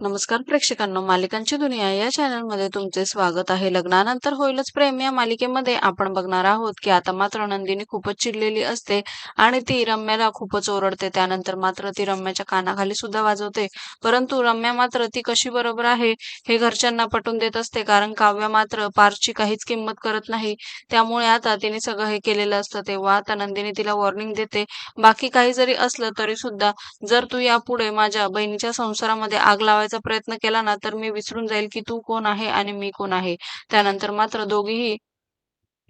नमस्कार प्रेक्षकांनो मालिकांची दुनिया या चॅनलमध्ये तुमचे स्वागत आहे. लग्नानंतर होईलच प्रेम. या मालिकेमध्ये आपण बघणार आहोत की आता मात्र नंदिनी खूपच चिडलेली असते आणि ती रम्याला खूपच ओरडते. त्यानंतर मात्र ती रम्याच्या कानाखाली सुद्धा वाजवते. परंतु रम्या मात्र ती कशी बरोबर आहे हे घरच्यांना पटवून देत असते कारण काव्य मात्र पारची काहीच किंमत करत नाही. त्यामुळे आता तिने सगळं हे केलेलं असतं. तेव्हा आता नंदिनी तिला वॉर्निंग देते. बाकी काही जरी असलं तरी सुद्धा जर तू यापुढे माझ्या बहिणीच्या संसारामध्ये आग लावा प्रयत्न केला ना तर मी विसरून जाईल की तू कोण आहे आणि मी कोण आहे. त्यानंतर मात्र दोघीही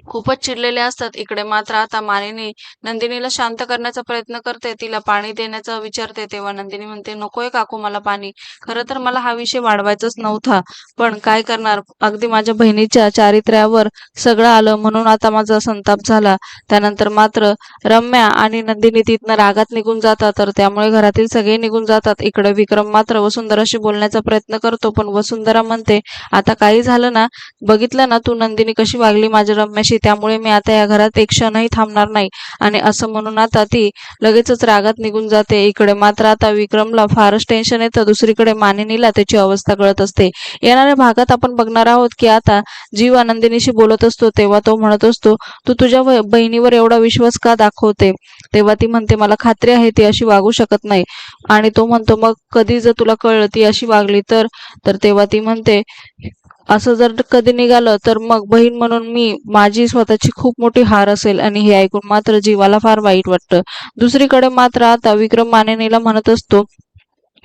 खूपच चिडलेले असतात. इकडे मात्र आता मानिनी नंदिनीला शांत करण्याचा प्रयत्न करते. तिला पाणी देण्याचा विचारते. तेव्हा नंदिनी म्हणते नकोय काकू मला पाणी. खरं तर मला हा विषय वाढवायचाच नव्हता. पण काय करणार? अगदी माझ्या बहिणीच्या चारित्र्यावर सगळं आलं म्हणून आता माझा संताप झाला. त्यानंतर मात्र रम्या आणि नंदिनी तिथनं रागात निघून जातात. तर त्यामुळे घरातील सगळे निघून जातात. इकडे विक्रम मात्र वसुंधराशी बोलण्याचा प्रयत्न करतो. पण वसुंधरा म्हणते आता काही झालं ना? बघितलं ना तू नंदिनी कशी वागली? माझ्या रम्याशी त्यामुळे मी आता या घरात एक क्षणही थांबणार नाही. आणि असं म्हणून आता ती लगेचच रागात निघून जाते. इकडे मात्र आता विक्रमला फारच टेन्शन येतं. दुसरीकडे मानिनीला त्याची अवस्था कळत असते. येणाऱ्या भागात आपण बघणार आहोत की आता जीव आनंदिनीशी बोलत असतो. तेव्हा तो म्हणत असतो तू तुझ्या बहिणीवर एवढा विश्वास का दाखवते? तेव्हा ती म्हणते मला खात्री आहे ती अशी वागू शकत नाही. आणि तो म्हणतो मग कधी जर तुला कळलं ती अशी वागली तर? तर तेव्हा ती म्हणते असं जर कधी निघालं तर मग बहीण म्हणून मी माझी स्वतःची खूप मोठी हार असेल आणि हे ऐकून मात्र जीवाला फार वाईट वाटतं. दुसरीकडे मात्र आता विक्रम मानेनीला म्हणत असतो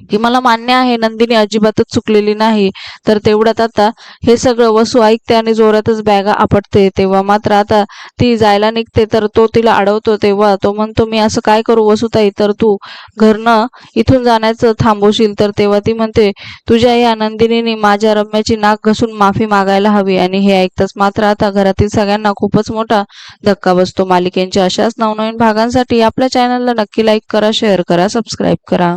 की मला मान्य आहे नंदिनी अजिबातच चुकलेली नाही. तर तेवढ्यात आता हे सगळं वसू ऐकते आणि जोरातच बॅगा आपटते. तेव्हा मात्र आता ती जायला निघते तर तो तिला अडवतो. तेव्हा तो म्हणतो मी असं काय करू वसुताई? तर तू घरनं इथून जाण्याचं थांबवशील. तर तेव्हा ती म्हणते तुझ्या या नंदिनीने माझ्या रम्याची नाक घसून माफी मागायला हवी. आणि हे ऐकताच मात्र आता घरातील सगळ्यांना खूपच मोठा धक्का बसतो. मालिकेंच्या अशाच नवनवीन भागांसाठी आपल्या चॅनलला नक्की लाईक करा शेअर करा सबस्क्राईब करा.